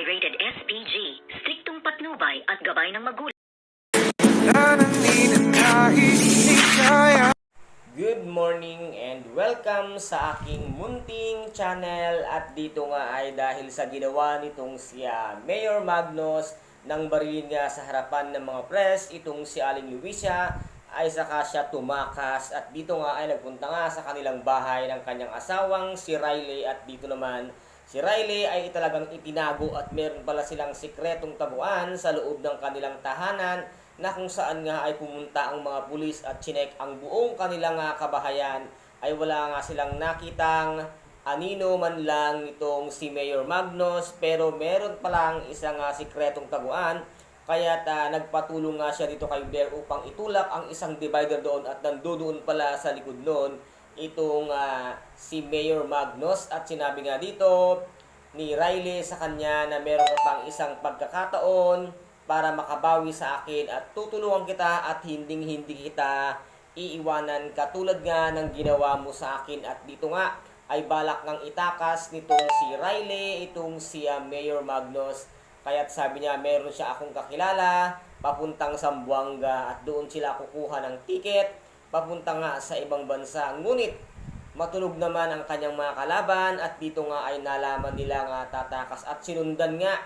ay rated SPG, striktong patnubay at gabay ng magulang. Good morning and welcome sa aking munting channel. At dito nga ay dahil sa ginawa nitong si Mayor Magnus nang barilin nga sa harapan ng mga press itong si Aling Luisa ay saka siya tumakas. At dito nga ay nagpunta nga sa kanilang bahay ng kanyang asawang si Riley. At dito naman si Riley ay talagang itinago at meron pala silang sikretong tabuan sa loob ng kanilang tahanan na kung saan nga ay pumunta ang mga pulis at chinek ang buong kanilang nga kabahayan. Ay wala nga silang nakitang anino man lang itong si Mayor Magnus pero meron palang isang nga sikretong taguan kaya nagpatulong nga siya dito kay Blair upang itulak ang isang divider doon at nandoon pala sa likod noon itong ah, si Mayor Magnus at sinabi nga dito ni Riley sa kanya na meron ka pang isang pagkakataon para makabawi sa akin at tutulungan kita at hinding hindi kita iiwanan katulad nga ng ginawa mo sa akin at dito nga ay balak ng itakas nitong si Riley, itong si ah, Mayor Magnus. Kaya't sabi niya meron siya akong kakilala papuntang Zamboanga at doon sila kukuha ng ticket papunta nga sa ibang bansa. Ngunit matulog naman ang kanyang mga kalaban at dito nga ay nalaman nila nga tatakas at sinundan nga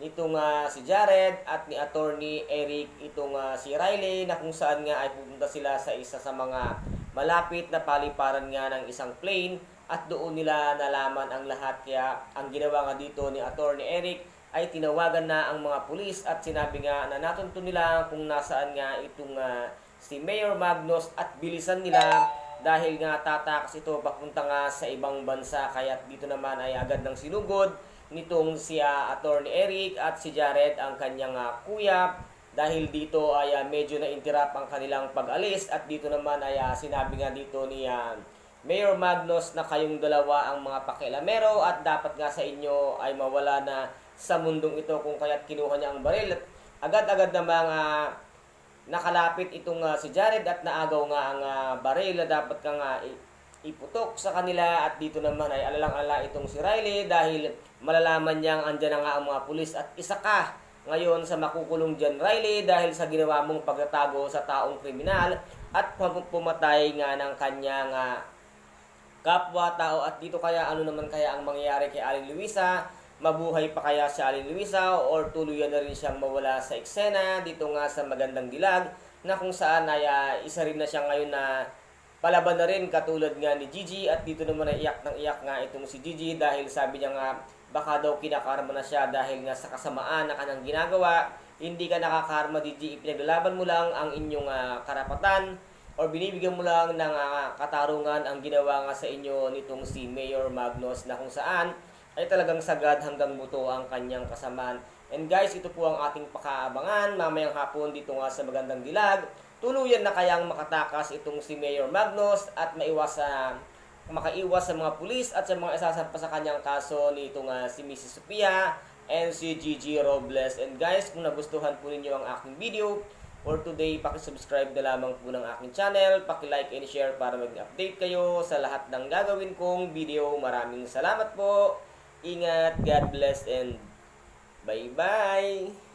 nitong nga si Jared at ni attorney Eric itong nga si Riley na kung saan nga ay pupunta sila sa isa sa mga malapit na paliparan nga ng isang plane at doon nila nalaman ang lahat kaya ang ginawa nga dito ni attorney Eric ay tinawagan na ang mga pulis at sinabi nga na natunto nila kung nasaan nga itong ah, si Mayor Magnus at bilisan nila dahil nga tatakas ito papunta nga sa ibang bansa kaya dito naman ay agad ng sinugod nitong si ah, Attorney Eric at si Jared ang kanyang ah, kuya dahil dito ay ah, medyo na-interrupt ang kanilang pag-alis at dito naman ay ah, sinabi nga dito ni ah, Mayor Magnus na kayong dalawa ang mga pakilamero at dapat nga sa inyo ay mawala na sa mundong ito kung kaya't kinuha niya ang baril. Agad-agad na mga nakalapit itong ah, si Jared at naagaw nga ang ah, baril na dapat ka nga iputok sa kanila at dito naman ay alalang-ala itong si Riley dahil malalaman niyang andyan na nga ang mga pulis at isa ka ngayon sa makukulong dyan Riley dahil sa ginawa mong pagtatago sa taong kriminal at pum- pumatay nga ng kanyang ah, kapwa tao at dito kaya ano naman kaya ang mangyayari kay Aling Luisa mabuhay pa kaya si Aling Luisa or tuluyan na rin siyang mawala sa eksena dito nga sa magandang dilag na kung saan ay ah, isa rin na siya ngayon na palaban na rin katulad nga ni Gigi at dito naman ay iyak ng iyak nga itong si Gigi dahil sabi niya nga baka daw kinakarma na siya dahil nga sa kasamaan na kanyang ginagawa. Hindi ka nakakarma Gigi. Ipinaglalaban mo lang ang inyong ah, karapatan or binibigyan mo lang ng ah, katarungan ang ginawa nga sa inyo nitong si Mayor Magnus na kung saan ay talagang sagad hanggang buto ang kanyang kasamaan. And guys, ito po ang ating pakaabangan mamayang hapon dito nga sa Magandang Dilag. Tuluyan na kayang makatakas itong si Mayor Magnus at maiwas sa makaiwas sa mga pulis at sa mga isasampa sa kanyang kaso nito nga si Mrs. Sophia and si Gigi Robles. And guys, kung nagustuhan po ninyo ang aking video for today, pakisubscribe na lamang po ng aking channel, pakilike and share para mag-update kayo sa lahat ng gagawin kong video. Maraming salamat po. Ingat, God bless, and bye-bye!